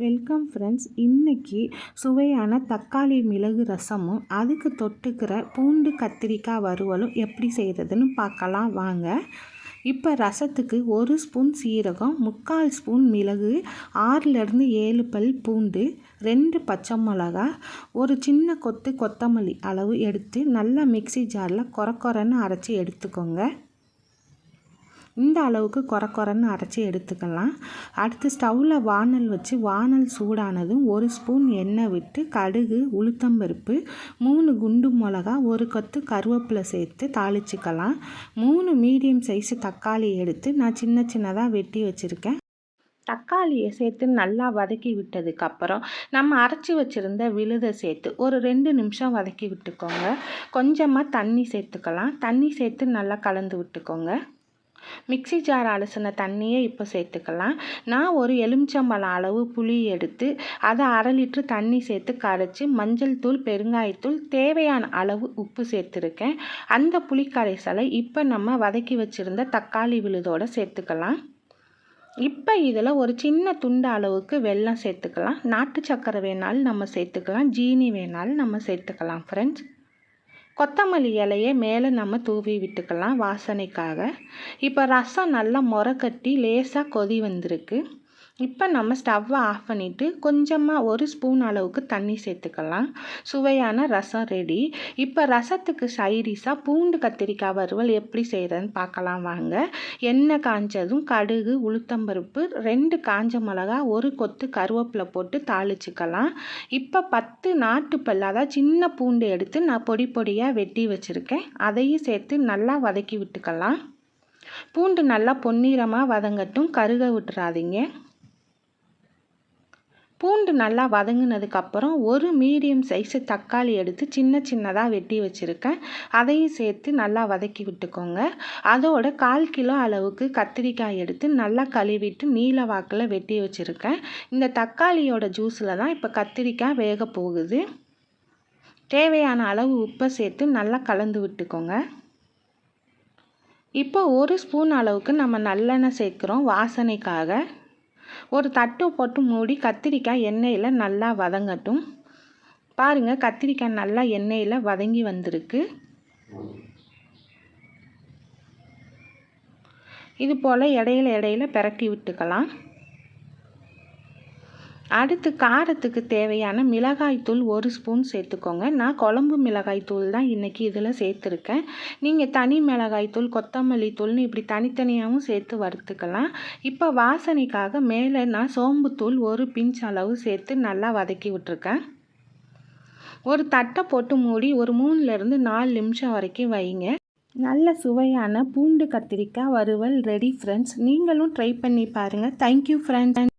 Welcome friends இன்றைக்கி சுவையான தக்காளி மிளகு ரசமும் அதுக்கு தொட்டுக்கிற பூண்டு கத்திரிக்காய் வறுவலும் எப்படி செய்கிறதுன்னு பார்க்கலாம். வாங்க. இப்போ ரசத்துக்கு ஒரு ஸ்பூன் சீரகம் முக்கால் ஸ்பூன் மிளகு ஆறுலேருந்து ஏழு பல் பூண்டு ரெண்டு பச்சை மிளகா ஒரு சின்ன கொத்து கொத்தமல்லி அளவு எடுத்து நல்லா மிக்சி ஜாரில் கொர கொரன்னு அரைச்சி எடுத்துக்கோங்க. இந்த அளவுக்கு கொர கொரன்னு அரைச்சி எடுத்துக்கலாம். அடுத்து ஸ்டவ்வில் வானல் வச்சு வானல் சூடானதும் ஒரு ஸ்பூன் எண்ணெய் விட்டு கடுகு உளுத்தம்பருப்பு மூணு குண்டு மிளகா ஒரு கொத்து கருவேப்பிலை சேர்த்து தாளிச்சிக்கலாம். மூணு மீடியம் சைஸு தக்காளி எடுத்து நான் சின்ன சின்னதாக வெட்டி வச்சுருக்கேன். தக்காளியை சேர்த்து நல்லா வதக்கி விட்டதுக்கப்புறம் நம்ம அரைச்சி வச்சுருந்த விழுதை சேர்த்து ஒரு ரெண்டு நிமிஷம் வதக்கி விட்டுக்கோங்க. கொஞ்சமாக தண்ணி சேர்த்துக்கலாம். தண்ணி சேர்த்து நல்லா கலந்து விட்டுக்கோங்க. மிக்சி ஜார் அலசின தண்ணியை இப்போ சேர்த்துக்கலாம். நான் ஒரு எலுமிச்சம்பழம் அளவு புளி எடுத்து அதை அரை லிட்ரு தண்ணி சேர்த்து கரைச்சி மஞ்சள் தூள் பெருங்காயத்தூள் தேவையான அளவு உப்பு சேர்த்துருக்கேன். அந்த புளி கரைசலை இப்போ நம்ம வதக்கி வச்சுருந்த தக்காளி விழுதோடு சேர்த்துக்கலாம். இப்போ இதில் ஒரு சின்ன துண்டு அளவுக்கு வெல்லம் சேர்த்துக்கலாம். நாட்டு சக்கரை வேணாலும் நம்ம சேர்த்துக்கலாம். ஜீனி வேணாலும் நம்ம சேர்த்துக்கலாம் ஃப்ரெண்ட்ஸ் கொத்தமல்லி இலையை மேலே நம்ம தூவி விட்டுக்கலாம் வாசனைக்காக. இப்போ ரசம் நல்லா முறை கட்டி லேசாக கொதி வந்திருக்கு. இப்போ நம்ம ஸ்டவ்வை ஆஃப் பண்ணிவிட்டு கொஞ்சமாக ஒரு ஸ்பூன் அளவுக்கு தண்ணி சேர்த்துக்கலாம். சுவையான ரசம் ரெடி இப்போ ரசத்துக்கு சைடிஷாக பூண்டு கத்திரிக்காய் வறுவல் எப்படி செய்கிறதுன்னு பார்க்கலாம் வாங்க. எண்ணெய் காஞ்சதும் கடுகு உளுத்தம்பருப்பு ரெண்டு காஞ்ச மிளகா ஒரு கொத்து கருவேப்பிலை போட்டு தாளிச்சிக்கலாம். இப்போ பத்து நாட்டுப்பல் அதாவது சின்ன பூண்டு எடுத்து நான் பொடி பொடியாக வெட்டி வச்சுருக்கேன். அதையும் சேர்த்து நல்லா வதக்கி விட்டுக்கலாம். பூண்டு நல்லா பொன்னிறமாக வதங்கட்டும். கருக விட்டுறாதீங்க. பூண்டு நல்லா வதங்கினதுக்கப்புறம் ஒரு மீடியம் சைஸு தக்காளி எடுத்து சின்ன சின்னதாக வெட்டி வச்சுருக்கேன். அதையும் சேர்த்து நல்லா வதக்கி விட்டுக்கோங்க. அதோட கால் கிலோ அளவுக்கு கத்திரிக்காய் எடுத்து நல்லா கழுவிட்டு நீல வாக்கில் வெட்டி வச்சுருக்கேன். இந்த தக்காளியோட ஜூஸில் தான் இப்போ கத்திரிக்காய் வேக போகுது. தேவையான அளவு உப்பை சேர்த்து நல்லா கலந்து விட்டுக்கோங்க. இப்போ ஒரு ஸ்பூன் அளவுக்கு நம்ம நல்லெண்ணெய் சேர்க்குறோம் வாசனைக்காக. ஒரு தட்டு போட்டு மூடி கத்திரிக்காய் எண்ணெயில் நல்லா வதங்கட்டும். பாருங்கள் கத்திரிக்காய் நல்லா எண்ணெயில் வதங்கி வந்திருக்கு. இது போல் இடையில இடையில பிறக்கி விட்டுக்கலாம். அடுத்து காரத்துக்கு தேவையான மிளகாய்த்தூள் ஒரு ஸ்பூன் சேர்த்துக்கோங்க. நான் குழம்பு மிளகாய்த்தூள் தான் இன்றைக்கி இதில் சேர்த்துருக்கேன். நீங்கள் தனி மிளகாய்த்தூள் கொத்தமல்லி தூள்னு இப்படி தனித்தனியாகவும் சேர்த்து வறுத்துக்கலாம். இப்போ வாசனைக்காக மேலே நான் சோம்புத்தூள் ஒரு பிஞ்ச் அளவு சேர்த்து நல்லா வதக்கி விட்ருக்கேன் ஒரு தட்டை போட்டு மூடி ஒரு மூணுலேருந்து நாலு நிமிஷம் வரைக்கும் வைங்க. நல்ல சுவையான பூண்டு கத்திரிக்காய் வறுவல் ரெடி ஃப்ரெண்ட்ஸ் நீங்களும் ட்ரை பண்ணி பாருங்கள் தேங்க்யூ ஃப்ரெண்ட்ஸ்